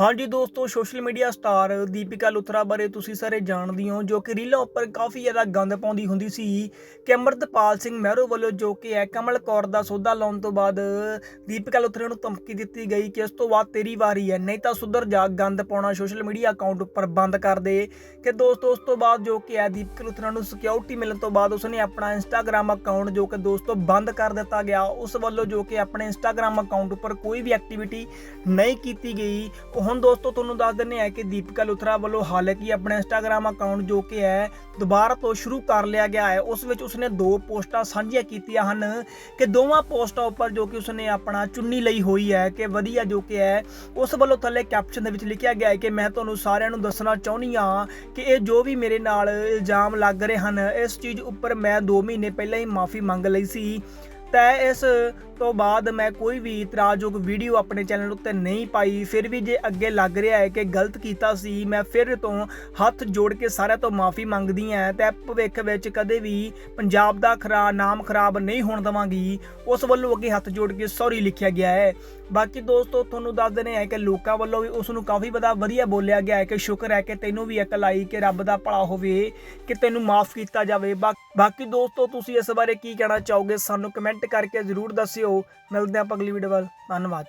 ਹਾਂਜੀ ਦੋਸਤੋ social media star Deepika Luthra ਬਾਰੇ ਤੁਸੀਂ ਸਾਰੇ ਜਾਣਦੇ ਹੋ, ਜੋ ਕਿ ਰੀਲਾਂ ਉੱਪਰ ਕਾਫੀ ਜ਼ਿਆਦਾ ਗੰਦ ਪਾਉਂਦੀ ਹੁੰਦੀ ਸੀ। ਕਿ ਅਮਰਤਪਾਲ ਸਿੰਘ ਮਹਿਰੋ ਵੱਲੋਂ ਜੋ ਕਿ ਹੈ, ਕਮਲ ਕੌਰ ਦਾ ਸੌਦਾ ਲਾਉਣ ਤੋਂ ਬਾਅਦ ਦੀਪਿਕਾ ਲੁਥਰਾ ਨੂੰ ਧਮਕੀ ਦਿੱਤੀ ਗਈ ਕਿ ਇਸ ਤੋਂ ਬਾਅਦ ਤੇਰੀ ਵਾਰੀ ਹੈ, ਨਹੀਂ ਤਾਂ ਸੁਧਰ ਜਾ, ਗੰਦ ਪਾਉਣਾ ਸੋਸ਼ਲ ਮੀਡੀਆ ਅਕਾਊਂਟ ਉੱਪਰ ਬੰਦ ਕਰ ਦੇ। ਕਿ ਦੋਸਤੋ, ਉਸ ਤੋਂ ਬਾਅਦ ਜੋ ਕਿ ਹੈ, ਦੀਪਿਕਾ ਲੁਥਰਾ ਨੂੰ ਸਿਕਿਉਰਿਟੀ ਮਿਲਣ ਤੋਂ ਬਾਅਦ ਉਸਨੇ ਆਪਣਾ ਇੰਸਟਾਗ੍ਰam ਅਕਾਊਂਟ ਜੋ ਕਿ ਦੋਸਤੋ ਬੰਦ ਕਰ ਦਿੱਤਾ ਗਿਆ, ਉਸ ਵੱਲੋਂ ਜੋ ਕਿ ਆਪਣੇ ਇੰਸਟਾਗ੍ਰam ਅਕਾਊਂਟ ਉੱਪਰ ਕੋਈ ਵੀ ਐਕਟੀਵਿਟੀ ਨਹੀਂ ਕੀਤੀ ਗਈ। ਹੁਣ ਦੋਸਤੋ ਤੁਹਾਨੂੰ ਦੱਸ ਦਿੰਨੇ ਆ ਕਿ ਦੀਪਿਕਾ ਲੁਥਰਾ ਵੱਲੋਂ ਹਾਲਾਂਕਿ ਆਪਣਾ ਇੰਸਟਾਗ੍ਰam ਅਕਾਊਂਟ ਜੋ ਕਿ ਹੈ, ਦੁਬਾਰਾ ਤੋਂ ਸ਼ੁਰੂ ਕਰ ਲਿਆ ਗਿਆ ਹੈ। ਉਸ ਵਿੱਚ ਉਸਨੇ ਦੋ ਪੋਸਟਾਂ ਸਾਂਝੀਆਂ ਕੀਤੀਆਂ ਹਨ ਕਿ ਦੋਵਾਂ ਪੋਸਟਾਂ ਉੱਪਰ ਜੋ ਕਿ ਉਸਨੇ ਆਪਣਾ ਚੁੰਨੀ ਲਈ ਹੋਈ ਹੈ ਕਿ ਵਧੀਆ ਜੋ ਕਿ ਹੈ, ਉਸ ਵੱਲੋਂ ਥੱਲੇ ਕੈਪਸ਼ਨ ਦੇ ਵਿੱਚ ਲਿਖਿਆ ਗਿਆ ਹੈ ਕਿ ਮੈਂ ਤੁਹਾਨੂੰ ਸਾਰਿਆਂ ਨੂੰ ਦੱਸਣਾ ਚਾਹੁੰਦੀ ਹਾਂ ਕਿ ਇਹ ਜੋ ਵੀ ਮੇਰੇ ਨਾਲ ਇਲਜ਼ਾਮ ਲੱਗ ਰਹੇ ਹਨ, ਇਸ ਚੀਜ਼ ਉੱਪਰ ਮੈਂ 2 ਮਹੀਨੇ ਪਹਿਲਾਂ ਹੀ ਮਾਫੀ ਮੰਗ ਲਈ ਸੀ। ਤਾਂ ਇਸ ਤੋਂ ਬਾਅਦ ਮੈਂ ਕੋਈ ਵੀ ਇਤਰਾਜ਼ਯੋਗ ਵੀਡੀਓ ਆਪਣੇ ਚੈਨਲ ਉੱਤੇ ਨਹੀਂ ਪਾਈ, ਫਿਰ ਵੀ ਜੇ ਅੱਗੇ ਲੱਗ ਰਿਹਾ ਹੈ ਕਿ ਗਲਤ ਕੀਤਾ ਸੀ, ਮੈਂ ਫਿਰ ਤੋਂ ਹੱਥ ਜੋੜ ਕੇ ਸਾਰਿਆਂ ਤੋਂ ਮਾਫੀ ਮੰਗਦੀ ਹਾਂ। ਤੇ ਭਵਿੱਖ ਵਿੱਚ ਕਦੇ ਵੀ ਪੰਜਾਬ ਦਾ ਖਰਾ, ਨਾਮ ਖਰਾਬ ਨਹੀਂ ਹੋਣ ਦਵਾਂਗੀ। ਉਸ ਵੱਲੋਂ ਅੱਗੇ ਹੱਥ ਜੋੜ ਕੇ ਸੌਰੀ ਲਿਖਿਆ ਗਿਆ ਹੈ। ਬਾਕੀ ਦੋਸਤੋ, ਤੁਹਾਨੂੰ ਦੱਸ ਦਿੰਦੇ ਹੈ ਕਿ ਲੋਕਾਂ ਵੱਲੋਂ ਵੀ ਉਸ ਨੂੰ ਕਾਫੀ ਬੜਾ ਵਧੀਆ ਬੋਲਿਆ ਗਿਆ ਹੈ ਕਿ ਸ਼ੁਕਰ ਹੈ ਕਿ ਤੈਨੂੰ ਵੀ ਅਕਲ ਆਈ ਕਿ ਰੱਬ ਦਾ ਭਲਾ ਹੋਵੇ, ਕਿ ਤੈਨੂੰ ਮਾਫ ਕੀਤਾ ਜਾਵੇ। ਬਾ- ਬਾਕੀ ਦੋਸਤੋ, ਤੁਸੀਂ ਇਸ ਬਾਰੇ ਕੀ ਕਹਿਣਾ ਚਾਹੋਗੇ ਸਾਨੂੰ ਕਮੈਂਟ ਕਰਕੇ ਜ਼ਰੂਰ ਦੱਸਿਓ। ਮਿਲਦੇ ਹਾਂ ਆਪਾਂ ਅਗਲੀ ਵੀਡੀਓ ਵੱਲ। ਧੰਨਵਾਦ।